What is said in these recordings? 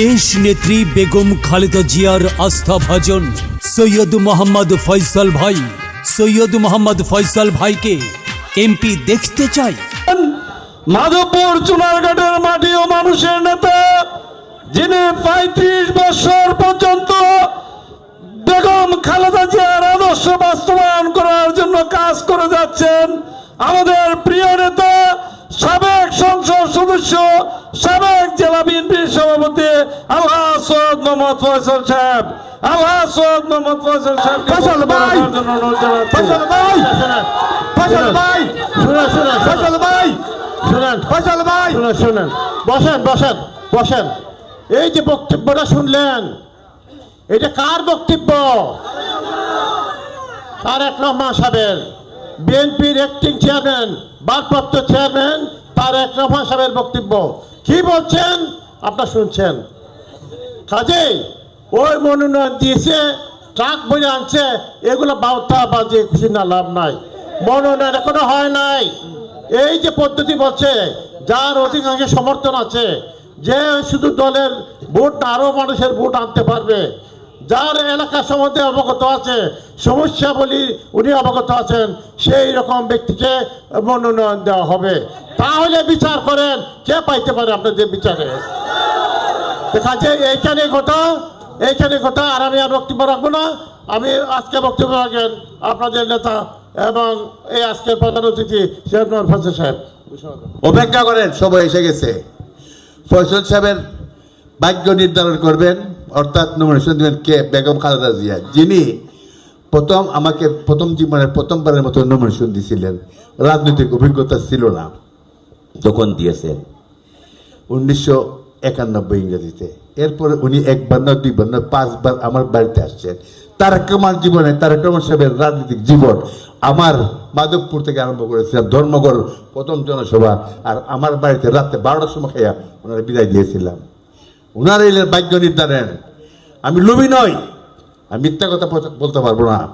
দেশ নেত্রী বেগম খালেদা জিয়ার আস্থা ভাজন। সৈয়দ মোহাম্মদ ফয়সাল ভাই। সৈয়দ মোহাম্মদ ফয়সাল ভাইকে এমপি দেখতে চাই। মাধবপুর চুনারঘাটের মাটি ও মানুষের নেতা, যিনি পঁয়ত্রিশ বছর পর্যন্ত বেগম খালেদা জিয়ার আদর্শ বাস্তবায়ন করার জন্য কাজ করে যাচ্ছেন, আমাদের প্রিয় নেতা সাবেক সংসদ সদস্য সাবেক জেলা বিএনপির সভাপতি আল্লাহ সৈয়দ মোহাম্মদ ফয়সল সাহেব। আল্লাহ সৈয়দ মোহাম্মদ ফয়সল সাহেব ফয়সাল ভাই! ফয়সাল ভাই! ফয়সাল ভাই! শুনেন শুনেন। ফয়সাল ভাই! শুনেন। ফয়সাল ভাই! শুনেন শুনেন। বসেন বসেন বসেন। এই যে বক্তব্যটা শুনলেন এটা কার বক্তব্য? তারেক রহমান সাহেবের। বিএনপির অ্যাক্টিং চেয়ারম্যান ভারপ্রাপ্ত চেয়ারম্যান তারেক রহমান সাহেবের বক্তব্য। কি বলছেন? আপনার শুনছেন। কাজেই ওই মনোনয়ন দিয়েছে, ট্রাক বলে আনছে, এগুলো বাউতা বাজে খুশি না, লাভ নাই। মনোনয়ন এখনও হয় নাই। এই যে পদ্ধতি বলছে, যার অধিকাংশ সমর্থন আছে, যে শুধু দলের ভোট আরও মানুষের ভোট আনতে পারবে। যার এলাকা সম্বন্ধে অবগত আছে, সমস্যা বলি উনি অবগত আছেন, সেই রকম ব্যক্তিকে মনোনয়ন দেওয়া হবে। তাহলে বিচার করেন, কে পাইতে পারে আপনাদের বিচারে? কাজে এইখানে কথা এইখানে কথা আর আমি আর বক্তব্য রাখব না। আমি আজকে বক্তব্য রাখেন আপনাদের নেতা এবং এই আজকের প্রধান অতিথি শেখ ফজল সাহেব। অপেক্ষা করেন, সময় এসে গেছে। ফয়সল সাহেবের ভাগ্য নির্ধারণ করবেন। অর্থাৎ নমিনেশন দেবেন কে? বেগম খালেদা জিয়া। যিনি প্রথম আমাকে প্রথম জীবনের প্রথমবারের মতো নমিনেশন দিয়েছিলেন রাজনৈতিক অভিজ্ঞতা ছিল না। তখন দিয়েছেন। উনিশশো একানব্বই ইংরেজিতে। এরপরে উনি একবার না দুইবার না পাঁচবার আমার বাড়িতে আসছেন। তারেক রহমান জীবনে, তারেক রহমান সাহেবের রাজনৈতিক জীবন আমার মাধবপুর থেকে আরম্ভ করেছিলাম ধর্মগড় প্রথম জনসভা, আর আমার বাড়িতে রাত্রে বারোটার সময় খাইয়া ওনারা বিদায় দিয়েছিলাম। ওনার এলেন ভাগ্য নির্ধারণ। আমি লোভী নই। আমি মিথ্যা কথা বলতে- পারব না।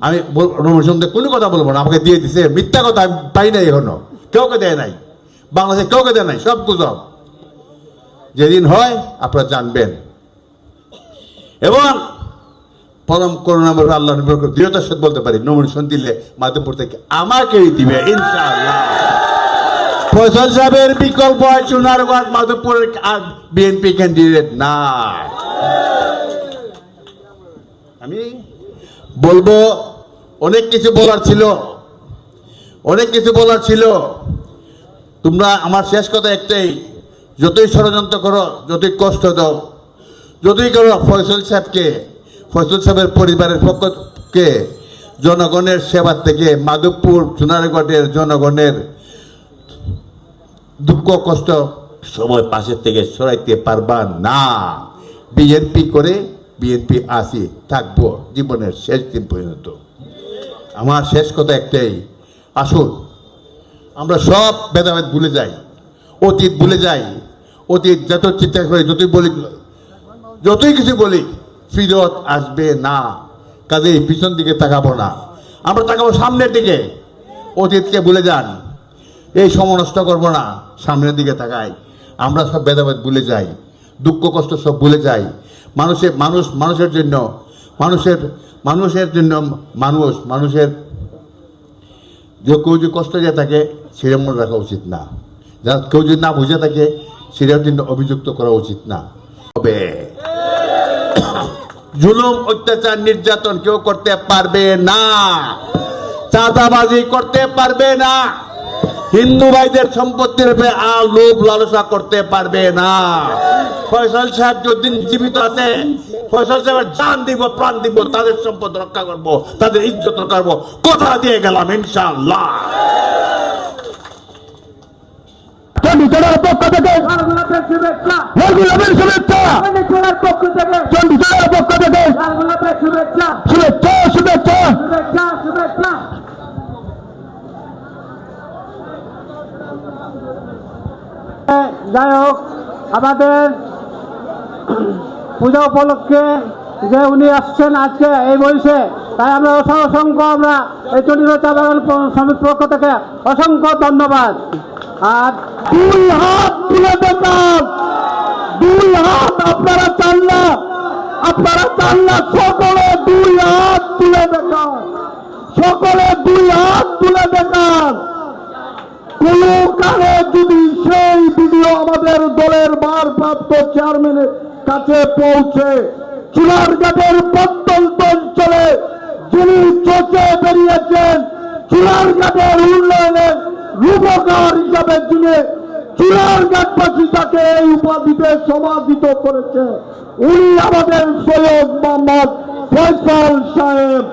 আমি রমেশন কোনো কথা বলব না, আমাকে দিয়ে দিছে। মিথ্যা কথা আমি পাই নাই এখনও। কেউকে দেয় নাই। বাংলাদেশে কাউকে দেয় নাই, সব গুজব। যেদিন হয়, আপনারা জানবেন। এবং পরম করুণাময় আল্লাহ করে দৃঢ়তার সাথে বলতে পারি নমিনেশন দিলে মাধ্যমপুর থেকে আমাকেই দিবে, ইনশাআল্লাহ। ফয়সল সাহেবের বিকল্প চুনারগঞ্জ মাধবপুরের বিএনপি ক্যান্ডিডেট না আমি বলব, অনেক কিছু বলার ছিল। অনেক কিছু বলার ছিল। তোমরা আমার শেষ কথা একটাই, যতই ষড়যন্ত্র করো, যতই কষ্ট দাও, যতই করো, ফয়সল সাহেবকে, ফয়সল সাহেবের পরিবারের পক্ষকে জনগণের সেবার থেকে, মাধবপুর সোনারগড়ের জনগণের দুঃখ, কষ্ট, সময় পাশের থেকে সরাইতে পারবা না। বিএনপি করে বিএনপি আসি, থাকব, জীবনের শেষ দিন পর্যন্ত। আমার শেষ কথা একটাই, আসুন, আমরা সব ভেদাভেদ ভুলে যাই, অতীত ভুলে যাই, অতীত যত চিন্তা করি, যতই বলি, যতই কিছু বলি, ফিরত আসবে না কাজে পিছন দিকে তাকাবো না। আমরা তাকাবো সামনের দিকে, অতীতকে ভুলে যান, এই সময় নষ্ট করব না, সামনের দিকে তাকাই, আমরা সব ভেদাভেদ ভুলে যাই। দুঃখ, কষ্ট সব ভুলে যাই মানুষের, মানুষ, মানুষের জন্য, মানুষের মানুষের জন্য মানুষ, মানুষের যে কেউ যদি কষ্ট দিয়ে থাকে, সেটা মনে রাখা উচিত না। যারা কেউ যদি না বুঝে থাকে, সেটার জন্য অভিযুক্ত করা উচিত না। তবে জুলুম, অত্যাচার, নির্যাতন কেউ করতে পারবে না। চাঁদাবাজি করতে পারবে না। হিন্দু ভাইদের সম্পত্তির উপরে আর লোভ লালসা করতে পারবে না। ফয়সাল সাহেব যদিন জীবিত আছে ফয়সাল সাহেবের জান দিব প্রাণ দিব তাদের সম্পদ রক্ষা করব তাদের ইজ্জত করব। কথা দিয়ে গেলাম ইনশাআল্লাহ। চন্ডিচড়ার পক্ষ থেকে। শুভেচ্ছা। গোলাপের পক্ষ থেকে। চন্ডিচড়ার পক্ষ থেকে। শুভেচ্ছা। শুভেচ্ছা শুভেচ্ছা। শুভেচ্ছা শুভেচ্ছা। যাই হোক, আমাদের পূজা উপলক্ষে যে উনি আসছেন আজকে এই বয়সে, তাই আমরা অসংখ্য আমরা এই চন্ডিগড় চা বাগান পক্ষ থেকে অসংখ্য ধন্যবাদ। আর দুই হাত তুলে দেখান দুই হাত আপনারা চান না, আপনারা চান না সকলে দুই হাত তুলে দেখান। সকলে দুই হাত তুলে দেখান। কোন কালে যদি সেই ভিডিও আমাদের দলের ভারপ্রাপ্ত চেয়ারম্যানের কাছে পৌঁছে চুনারঘাটের প্রত্যন্ত অঞ্চলে যিনি চোখে বেরিয়েছেন চুনারঘাটের উন্নয়নের রূপকার হিসাবে যিনি চুনারঘাটবাসী তাকে এই উপাধিতে সমাধিত করেছে, উনি আমাদের সৈয়দ মোহাম্মদ ফয়সাল সাহেব।